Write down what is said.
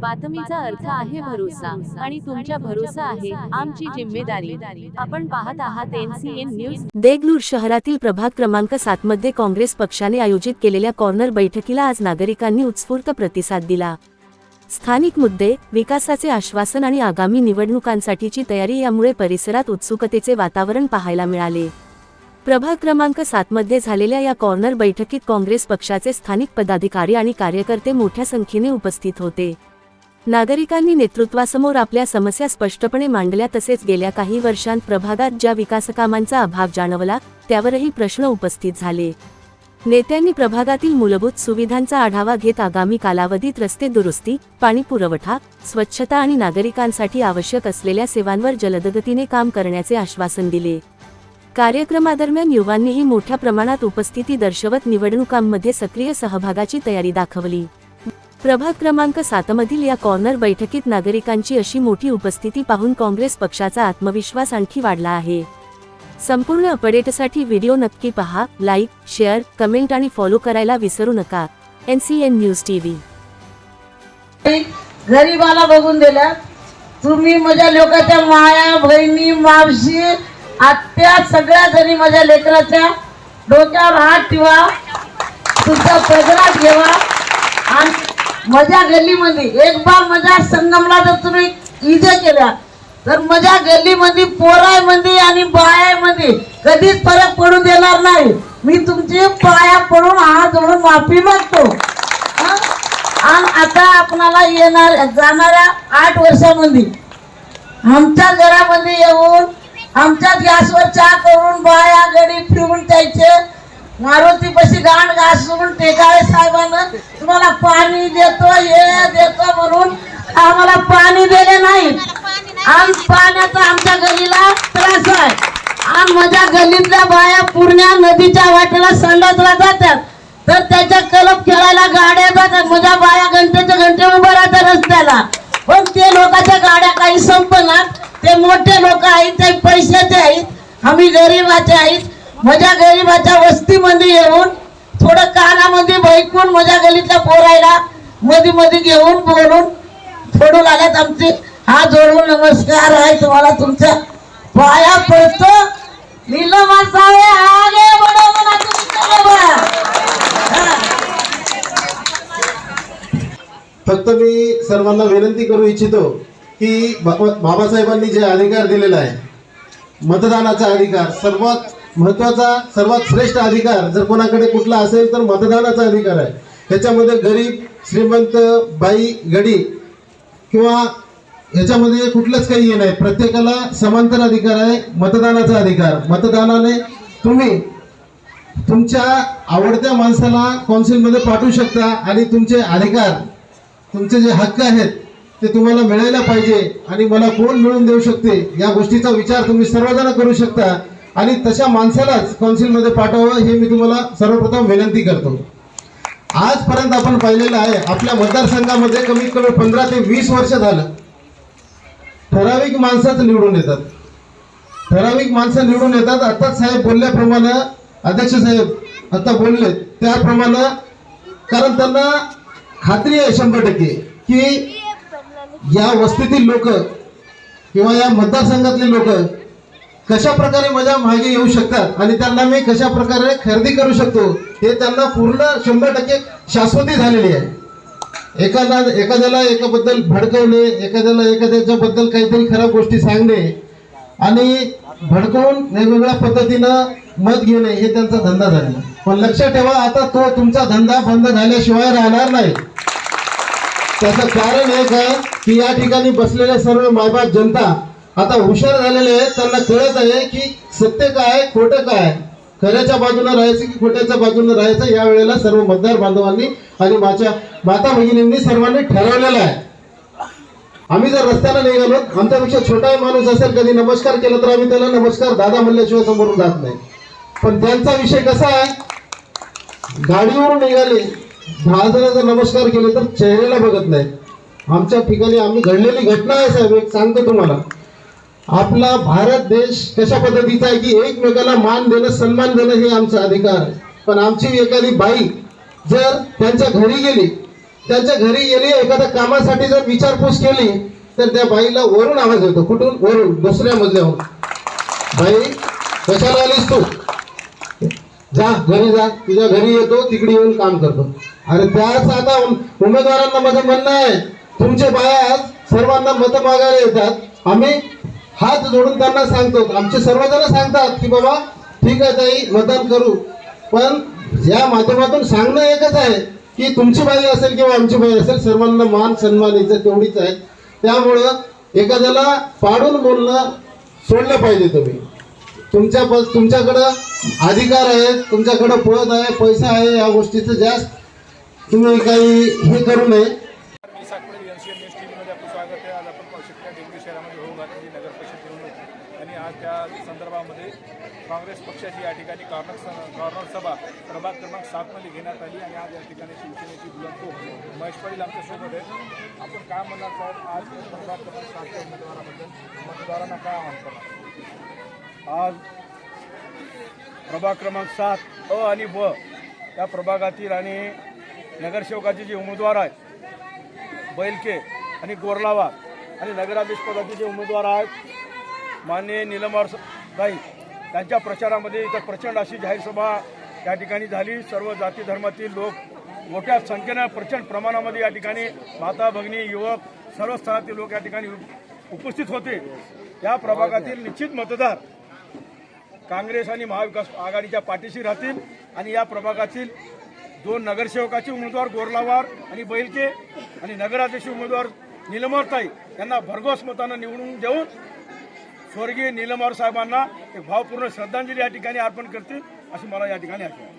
बातमीचा अर्थ आहे भरोसा आणि तुमच्या भरोसा आहे आमची जिम्मेदारी. आपण पाहत आहात एनसीएन न्यूज देगलूर शहरातील प्रभाग क्रमांक सात मध्ये काँग्रेस पक्षाने आयोजित केलेल्या कॉर्नर बैठकीला आज नागरिकांनी उत्स्फूर्त प्रतिसाद दिला. स्थानिक मुद्दे विकासाचे आश्वासन आणि आगामी निवडणुकांसाठीची तयारी यामुळे परिसरात उत्सुकतेचे वातावरण पाहायला मिळाले. प्रभाग क्रमांक सात मध्ये झालेल्या या कॉर्नर बैठकीत काँग्रेस पक्षाचे स्थानिक पदाधिकारी आणि कार्यकर्ते मोठ्या संख्येने उपस्थित होते. नागरिकांनी नेतृत्वासमोर आपल्या समस्या स्पष्टपणे मांडल्या तसेच गेल्या काही वर्षांत प्रभागात ज्या विकासकामांचा अभाव जाणवला त्यावरही प्रश्न उपस्थित झाले. नेत्यांनी प्रभागातील मूलभूत सुविधांचा आढावा घेत आगामी कालावधीत रस्ते दुरुस्ती पाणी पुरवठा स्वच्छता आणि नागरिकांसाठी आवश्यक असलेल्या सेवांवर जलदगतीने काम करण्याचे आश्वासन दिले. कार्यक्रमादरम्यान युवांनीही मोठ्या प्रमाणात उपस्थिती दर्शवत निवडणुकांमध्ये सक्रिय सहभागाची तयारी दाखवली. प्रभाग क्रमांक सातमधील या कॉर्नर बैठकीत नागरिकांची अशी मोठी उपस्थिती पाहून काँग्रेस पक्षाचा आत्मविश्वास आणखी वाढला आहे. संपूर्ण अपडेटसाठी व्हिडिओ नक्की पहा लाईक शेअर कमेंट आणि फॉलो करायला विसरू नका. N C N news TV. गरीबाला बघून दिल्या तुम्ही माझ्या लोकांच्या माया बहिणी मावशी आत्या सगळ्या जणी माझ्या लेकराच्या डोक्यावर हात ठेवा. तुमचा पदरात घेवा आणि माझ्या गल्लीमध्ये. एक बार माझ्या संगमला जर तुम्ही इजा केल्या तर माझ्या गल्लीमध्ये पोरायमध्ये आणि बायामध्ये कधीच फरक पडू देणार नाही. मी तुमची पाया पडून हात जोडून माफी मागतो. आणि आता आपणाला येणार जाणाऱ्या आठ वर्षामध्ये. आमच्या घरामध्ये येऊन आमच्या गॅसवर चहा करून बाया गडी फिरून त्यायचे मारुती पशी गांड घासून टेकाळे साहेबांना तुम्हाला पाणी देतो हे देतो म्हणून आम्हाला पाणी दिले नाही. आणि पाण्याचा आमच्या गलीला त्रास आहे. आणि माझ्या गलीतल्या बाया पूर्ण्या नदीच्या वाटेला संडासला जातात. तर त्याच्या कलप खेळायला गाड्या जातात. माझ्या बाया घंटेच्या घंटे उभं राहतात रस्त्याला. पण ते लोकांच्या गाड्या काही संपणार. ते मोठे लोक आहेत ते पैशाचे आहेत. आम्ही गरीबाचे आहेत. माझ्या गरीबाच्या वस्तीमध्ये येऊन थोडं कानामध्ये बैकून माझ्या गलीतल्या पोरायला. मध्ये मध्ये घेऊन बोलून फोडू लागत आमचे. हा जोडून नमस्कार आहे तुम्हाला तुमच्या पाया पडतो. नीलमा आगे म्हणा फक्त मी सर्वांना विनंती करू इच्छितो की बाबासाहेबांनी जे अधिकार दिलेला आहे मतदानाचा अधिकार सर्वात महत्त्वाचा सर्वात श्रेष्ठ अधिकार जर कोणाकडे कुठला असेल तर मतदानाचा अधिकार आहे. त्याच्यामध्ये गरीब श्रीमंत बाई गडी किंवा याच्यामध्ये कुठलंच काही हे नाही. प्रत्येकाला समांतर अधिकार आहे मतदानाचा अधिकार. मतदानाने तुम्ही तुमच्या आवडत्या माणसाला कौन्सिलमध्ये पाठवू शकता आणि तुमचे अधिकार तुमचे जे हक्क आहेत ते तुम्हाला मिळायला पाहिजे आणि मला कोण मिळून देऊ शकते या गोष्टीचा विचार तुम्ही सर्वजण करू शकता. आणि तशा माणसालाच कौन्सिलमध्ये पाठवावं हे मी तुम्हाला सर्वप्रथम विनंती करतो. आजपर्यंत आपण पाहिलेलं आहे आपल्या मतदारसंघामध्ये कमीत कमी पंधरा ते वीस वर्ष झालं. ठराविक माणसंच निवडून येतात. ठराविक माणसं निवडून येतात. आताच साहेब बोलल्याप्रमाणे अध्यक्ष साहेब आता बोलले त्याप्रमाणे कारण त्यांना खात्री आहे शंभर टक्के की या वस्तीतील लोक किंवा या मतदारसंघातले लोक कशा प्रकारे माझ्या मागे येऊ शकतात आणि त्यांना मी कशा प्रकारे खरेदी करू शकतो हे त्यांना पूर्ण शंभर टक्के शाश्वती झालेली आहे. एखादा एखाद्याला एकाबद्दल भडकवणे एखाद्याला एखाद्याच्याबद्दल काहीतरी खराब गोष्टी सांगणे आणि भडकवून वेगवेगळ्या पद्धतीनं मत घेणे हे त्यांचा धंदा झाला पण लक्षात ठेवा आता तो तुमचा धंदा बंद झाल्याशिवाय राहणार नाही. त्याचं कारण एक आहे की या ठिकाणी बसलेले सर्व मायबाप जनता आता हुशार झालेले आहेत त्यांना कळत आहे की सत्य काय खोटं काय? खऱ्याच्या बाजूने राहायचं की खोट्याच्या बाजूने राहायचं या वेळेला सर्व मतदार बांधवांनी आणि माझ्या माता भगिनींनी सर्वांनी ठरवलेलं आहे. आम्ही जर रस्त्याला निघालो आमच्यापेक्षा छोटा माणूस असेल कधी नमस्कार केला तर आम्ही त्याला नमस्कार दादा म्हणल्याशिवाय समोरून जात नाही. पण त्यांचा विषय कसा आहे? गाडीवरून निघाले दहा जण जर नमस्कार केले तर चेहऱ्याला बघत नाही. आमच्या ठिकाणी आम्ही घडलेली घटना आहे साहेब एक सांगतो तुम्हाला. आपला भारत देश कशा पद्धतीचा आहे की एकमेकाला मान देणं सन्मान देणं हे आमचा अधिकार आहे. पण आमची एखादी बाई जर त्यांच्या घरी गेली त्यांच्या घरी गेली एखाद्या कामासाठी जर विचारपूस केली तर त्या बाईला वरून आवाज येतो. कुठून? वरून दुसऱ्या मजल्यावर बाई कशाला आलीस तू? जा घरी जा. तुझ्या घरी येतो तिकडे येऊन काम करतो. अरे त्याच आता उमेदवारांना माझं म्हणणं आहे. तुमचे बाया सर्वांना मतं मागायला येतात. आम्ही हात जोडून त्यांना सांगतो. आमचे सर्वजण सांगतात की बाबा ठीक आहे ताई मतदान करू. पण या माध्यमातून सांगणं एकच आहे की तुमची बाई असेल किंवा आमची बाई असेल सर्वांना मान सन्मान इज्जत तेवढीच आहे. त्यामुळं एखाद्याला पाडून बोलणं सोडलं पाहिजे तुम्ही. तुमच्या प- तुमच्याकडं अधिकार आहे तुमच्याकडं पद आहे पैसा आहे या गोष्टीचं जास्त तुम्ही काही हे करू नये मी Satpude N C M S T व्हीमध्ये आपलं स्वागत आहे आज आपण पाहू शकता डेंगू शहरामध्ये होऊ घातलेली नगर परिषद निवडणूक आणि आज त्या संदर्भामध्ये काँग्रेस पक्षाची या ठिकाणी कॉर्नर कॉर्नर सभा प्रभाग क्रमांक सातमध्ये घेण्यात आली आणि आज या ठिकाणी शिवसेनेची बुलंदो महेश पाटील आमच्यासोबत आहेत आपण काय म्हणणार सर आज प्रभाग क्रमांक सातच्या उमेदवाराबद्दल. मतदारांना काय आवाहन करणार आज प्रभाग क्रमांक सात अ आणि ब या प्रभागातील आणि नगरसेवकाचे जे उमेदवार आहेत बैलके आणि गोरलावा आणि नगराध्यक्षपदाचे जे उमेदवार आहेत माननीय निलमवार ताई त्यांच्या प्रचारामध्ये इथं प्रचंड अशी जाहीर सभा या ठिकाणी झाली. सर्व जाती धर्मातील लोक मोठ्या संख्येनं प्रचंड प्रमाणामध्ये या ठिकाणी माता भगिनी युवक सर्व स्तरातील लोक या ठिकाणी उपस्थित होते. या प्रभागातील निश्चित मतदार काँग्रेस आणि महाविकास आघाडीच्या पाठीशी राहतील आणि या प्रभागातील दोन नगरसेवकाचे उमेदवार गोरलावार आणि बैलके आणि नगराध्यक्ष उमेदवार निलमरताई यांना भरघोस मतानं निवडून देऊन स्वर्गीय निलमवार साहेबांना एक भावपूर्ण श्रद्धांजली या ठिकाणी अर्पण करतील अशी मला या ठिकाणी आशा आहे.